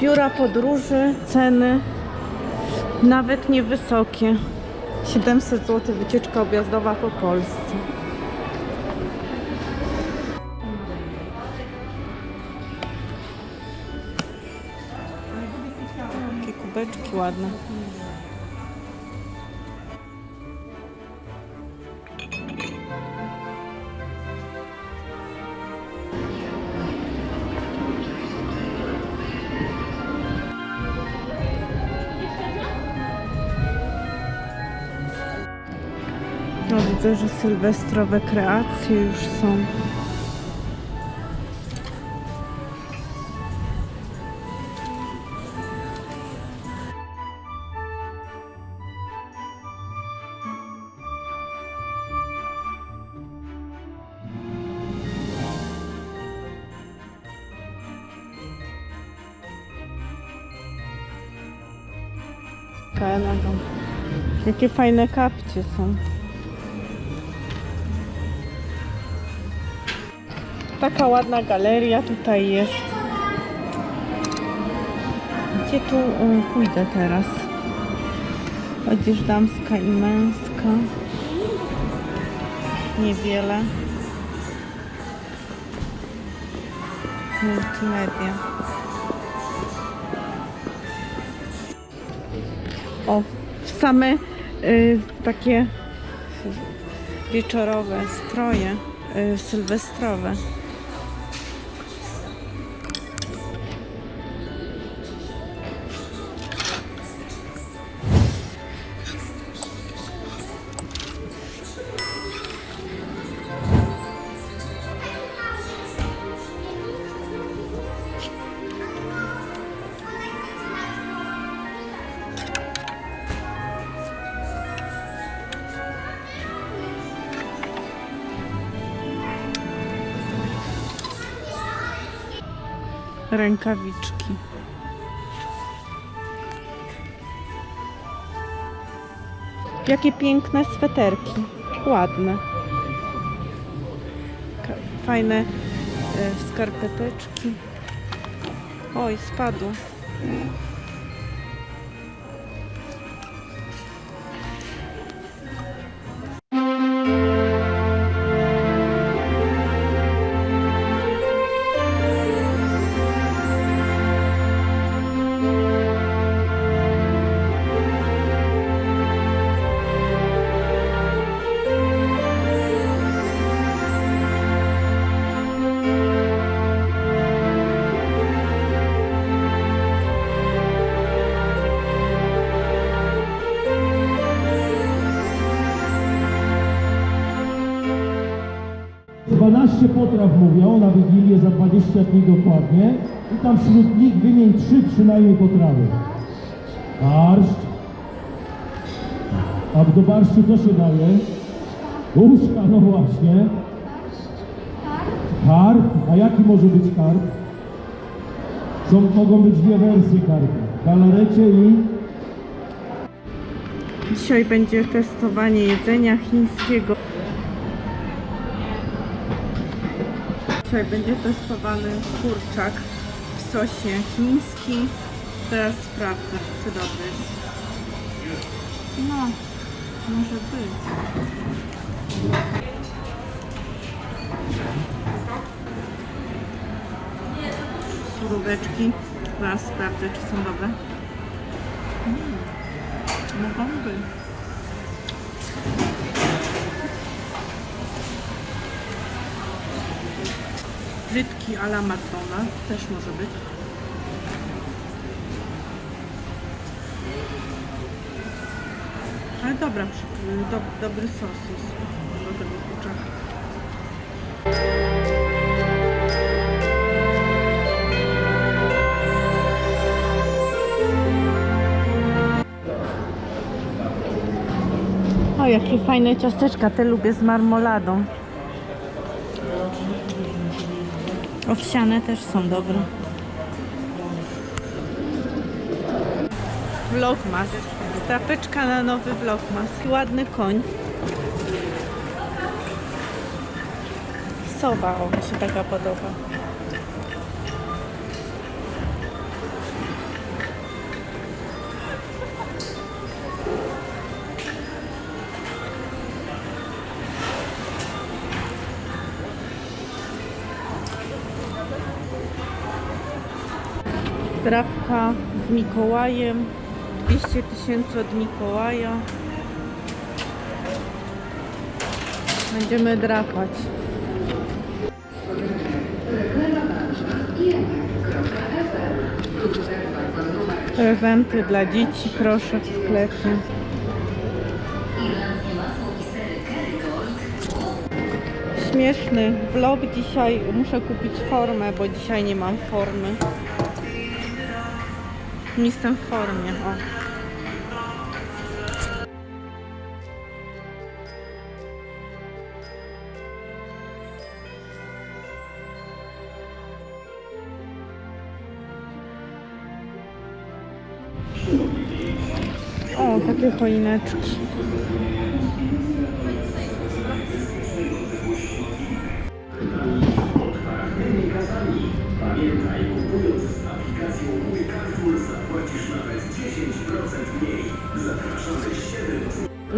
Biura podróży, ceny nawet niewysokie. 700 zł wycieczka objazdowa po Polsce. Jakie kubeczki ładne. Widzę, że sylwestrowe kreacje już są. Kanada. Jakie fajne kapcie są. Taka ładna galeria tutaj jest. Gdzie tu pójdę teraz? Odzież damska i męska. Niewiele. Multimedia. O, same y, takie wieczorowe stroje y, sylwestrowe. Rękawiczki. Jakie piękne sweterki. Ładne. Fajne e, skarpeteczki. Oj, spadł. Dwanaście potraw mówią na Wigilię za 20 dni dokładnie i tam wśród nich wymień trzy przynajmniej potrawy. Barszcz. A do barszczu co się daje? Uszka, no właśnie. Karp. A jaki może być karp? Są, mogą być dwie wersje karpa. W galarecie i Dzisiaj będzie testowanie jedzenia chińskiego. Dzisiaj będzie testowany kurczak w sosie chińskim. Teraz sprawdzę, czy dobry jest. No, może być. Suróweczki. Zaraz sprawdzę, czy są dobre. Mogą być. Frytki a la McDonald's też może być. Ale dobra, do, dobry sos jest do tego kurczaka. O, jakie fajne ciasteczka, te lubię z marmoladą. Owsiane też są dobre. Vlogmas. Stapeczka na nowy vlogmas. Ładny koń. Sowa, o, mi się taka podoba. Drapka z Mikołajem. 200 tysięcy od Mikołaja. Będziemy drapać. Prezenty dla dzieci proszę w sklepie. Śmieszny vlog dzisiaj. Muszę kupić formę, bo dzisiaj nie mam formy. Nie jestem w formie. O. O, takie choineczki.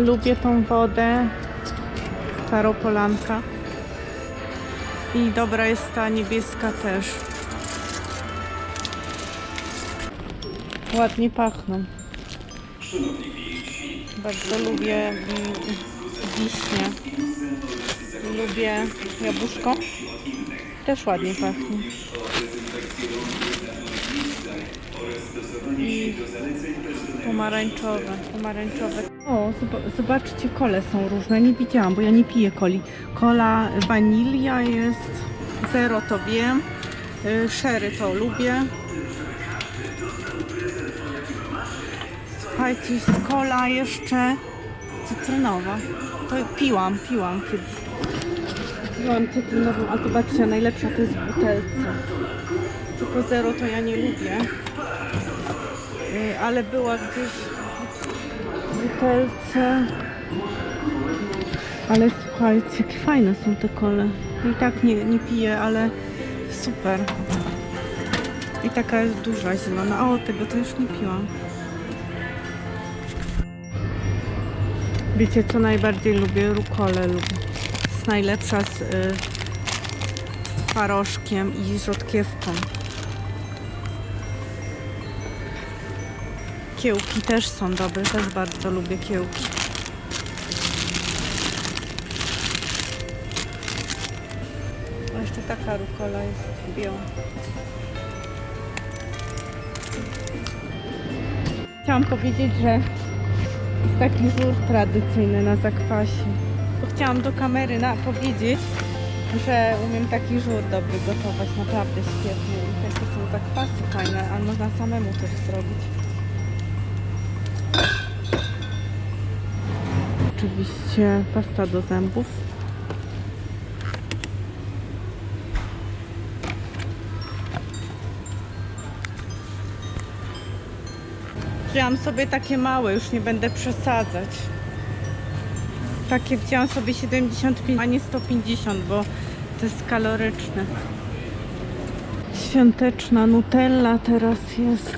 Lubię tą wodę. Staropolanka. I dobra jest ta niebieska też. Ładnie pachną. Bardzo lubię wiśnie. Lubię jabłuszko. Też ładnie pachnie. I pomarańczowe, pomarańczowe. Zobaczcie, kole są różne. Nie widziałam, bo ja nie piję coli. Kola wanilia jest, zero to wiem. Y, Sherry to lubię. Słuchajcie, jest kola jeszcze cytrynowa. To piłam, piłam kiedyś. Piłam cytrynową, a zobaczcie, najlepsza to jest w butelce. Tylko zero to ja nie lubię. Y, Ale była gdzieś butelce. Ale słuchajcie, jakie fajne są te kole. I tak nie, nie piję, ale super. I taka jest duża, zielona. O, tego to już nie piłam. Wiecie, co najbardziej lubię? Rukolę lubię. Jest najlepsza z, y, z twarożkiem i rzodkiewką. Kiełki też są dobre, też bardzo lubię kiełki. A jeszcze taka rukola jest biała. Chciałam powiedzieć, że jest taki żur tradycyjny na zakwasie. Bo chciałam do kamery na, powiedzieć, że umiem taki żur dobry gotować, naprawdę świetnie. I takie są zakwasy fajne, ale można samemu też zrobić. Oczywiście pasta do zębów. Wzięłam sobie takie małe, już nie będę przesadzać. Takie wzięłam sobie 75, a nie 150, bo to jest kaloryczne. Świąteczna Nutella teraz jest.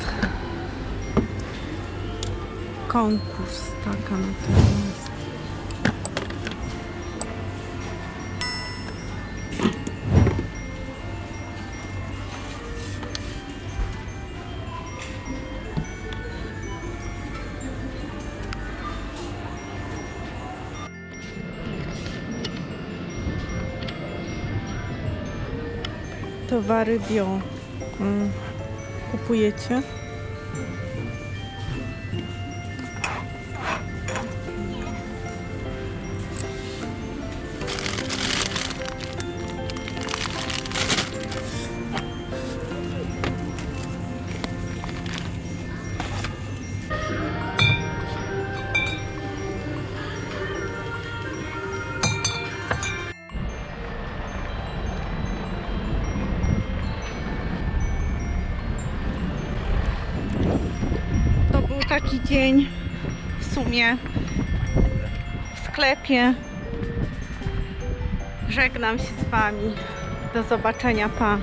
Konkurs, taka Nutella jest. Towary bio. Mm. Kupujecie? Dzień w sumie w sklepie. Żegnam się z Wami. Do zobaczenia, pa.